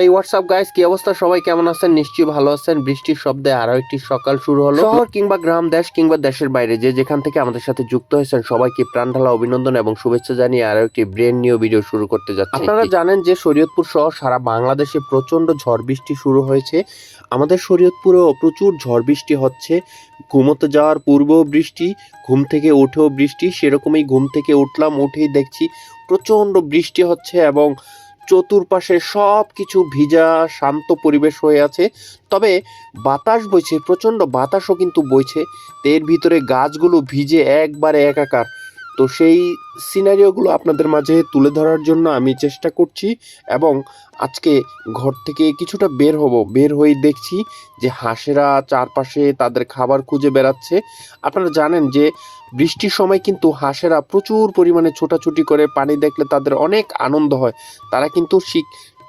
এই WhatsApp guys কি অবস্থা? সবাই কেমন আছেন? নিশ্চয়ই ভালো আছেন। বৃষ্টির শব্দে আরও একটি সকাল শুরু হলো। শহর কিংবা গ্রাম দেশ কিংবা দেশের বাইরে যে যেখান থেকে আমাদের সাথে যুক্ত হয়েছেন সবাইকে প্রাণ ঢালা অভিনন্দন এবং শুভেচ্ছা জানিয়ে আরও একটি ব্রেন নিউ ভিডিও শুরু করতে যাচ্ছি। আপনারা জানেন যে শরীয়তপুর সহ সারা বাংলাদেশে প্রচণ্ড ঝড় বৃষ্টি শুরু হয়েছে। আমাদের শরীয়তপুরেও প্রচুর ঝড় বৃষ্টি হচ্ছে। ঘুমোতে যাওয়ার পূর্বেও বৃষ্টি ঘুম থেকে উঠেও বৃষ্টি। সেরকমই ঘুম থেকে উঠলাম উঠেই দেখছি প্রচণ্ড বৃষ্টি হচ্ছে এবং চতুর্পাশে সব কিছু ভিজা, শান্ত পরিবেশ হয়ে আছে। তবে বাতাস বইছে, প্রচণ্ড বাতাসও কিন্তু বইছে। এর ভিতরে গাছগুলো ভিজে একবারে একাকার। তো সেই সিনারিওগুলো আপনাদের মাঝে তুলে ধরার জন্য আমি চেষ্টা করছি এবং আজকে ঘর থেকে কিছুটা বের হব। বের হয়ে দেখছি যে হাঁসেরা চারপাশে তাদের খাবার খুঁজে বেড়াচ্ছে। আপনারা জানেন যে বৃষ্টির সময় কিন্তু হাঁসেরা প্রচুর পরিমাণে ছোটাছুটি করে পানি দেখলে তাদের অনেক আনন্দ হয়। তারা কিন্তু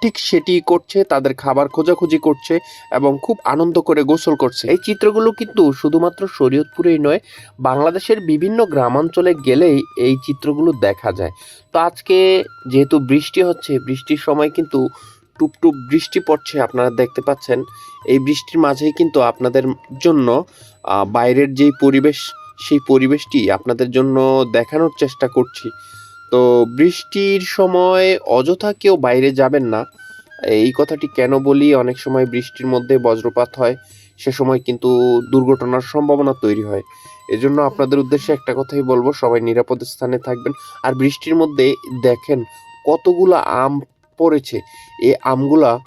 ঠিক সেটি করছে, তাদের খাবার খোঁজাখুঁজি করছে এবং খুব আনন্দ করে গোসল করছে। এই চিত্রগুলো কিন্তু শুধুমাত্র শরীয়তপুরেই নয়, বাংলাদেশের বিভিন্ন গ্রামাঞ্চলে গেলেই এই চিত্রগুলো দেখা যায়। তো আজকে যেহেতু বৃষ্টি হচ্ছে, বৃষ্টির সময় কিন্তু টুপটুপ বৃষ্টি পড়ছে, আপনারা দেখতে পাচ্ছেন। এই বৃষ্টির মাঝেই কিন্তু আপনাদের জন্য বাইরের যেই পরিবেশ, সেই পরিবেশটি আপনাদের জন্য দেখানোর চেষ্টা করছি। তো বৃষ্টির সময় অযথা কেউ বাইরে যাবেন না। এই কথাটি কেন বলি? অনেক সময় বৃষ্টির মধ্যে বজ্রপাত হয়, সে সময় কিন্তু দুর্ঘটনার সম্ভাবনা তৈরি হয়। এজন্য আপনাদের উদ্দেশ্যে একটা কথাই বলব, সবাই নিরাপদ স্থানে থাকবেন। আর বৃষ্টির মধ্যে দেখেন কতগুলা আম পড়েছে। এই আমগুলা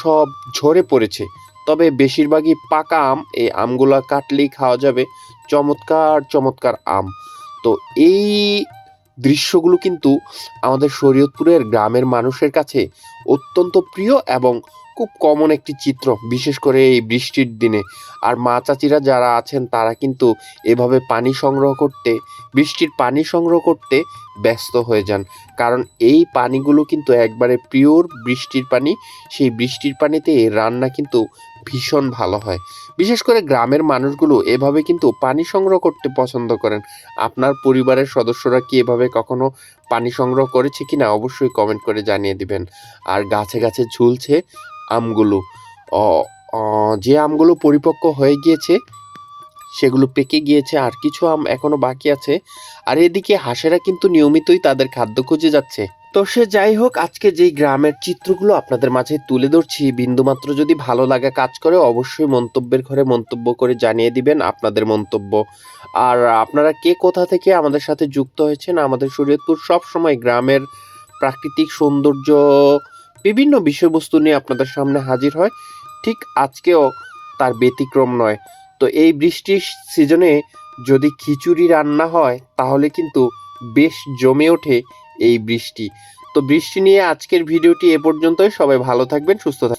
সব ঝরে পড়েছে। তবে বেশিরভাগই পাকা আম, এই আমগুলা কাটলেই খাওয়া যাবে। চমৎকার চমৎকার আম। তো এই দৃশ্যগুলো কিন্তু আমাদের শরীয়তপুরের গ্রামের মানুষের কাছে অত্যন্ত প্রিয় এবং খুব কমন একটি চিত্র, বিশেষ করে এই বৃষ্টির দিনে। আর মা চাচিরা যারা আছেন, তারা কিন্তু এভাবে পানি সংগ্রহ করতে, বৃষ্টির পানি সংগ্রহ করতে ব্যস্ত হয়ে যান। কারণ এই পানিগুলো কিন্তু একবারে পিওর বৃষ্টির পানি, সেই বৃষ্টির পানিতে রান্না কিন্তু ভীষণ ভালো হয়। বিশেষ করে গ্রামের মানুষগুলো এভাবে কিন্তু পানি সংগ্রহ করতে পছন্দ করেন। আপনার পরিবারের সদস্যরা কি এভাবে কখনো পানি সংগ্রহ করেছে কি না অবশ্যই কমেন্ট করে জানিয়ে দিবেন। আর গাছে গাছে ঝুলছে আমগুলো। যে আমগুলো পরিপক্ক হয়ে গিয়েছে, সেগুলো পেকে গিয়েছে, আর কিছু আম এখনও বাকি আছে। আর এদিকে হাঁসেরা কিন্তু নিয়মিতই তাদের খাদ্য খুঁজে যাচ্ছে। তো সে যাই হোক, আজকে যেই গ্রামের চিত্রগুলো আপনাদের মাঝে তুলে ধরছি, বিন্দুমাত্র যদি ভালো লাগা কাজ করে, অবশ্যই মন্তব্যের ঘরে মন্তব্য করে জানিয়ে দিবেন আপনাদের মন্তব্য। আর আপনারা কে কোথা থেকে আমাদের সাথে যুক্ত হয়েছেন, আমাদের শরীয়তপুর সব সময় গ্রামের প্রাকৃতিক সৌন্দর্য, বিভিন্ন বিষয়বস্তু নিয়ে আপনাদের সামনে হাজির হয়। ঠিক আজকেও তার ব্যতিক্রম নয়। তো এই বৃষ্টির সিজনে যদি খিচুড়ি রান্না হয়, তাহলে কিন্তু বেশ জমে ওঠে এই বৃষ্টি। তো বৃষ্টি নিয়ে আজকের ভিডিওটি এ পর্যন্তই। সবাই ভালো থাকবেন সুস্থ থাকবেন।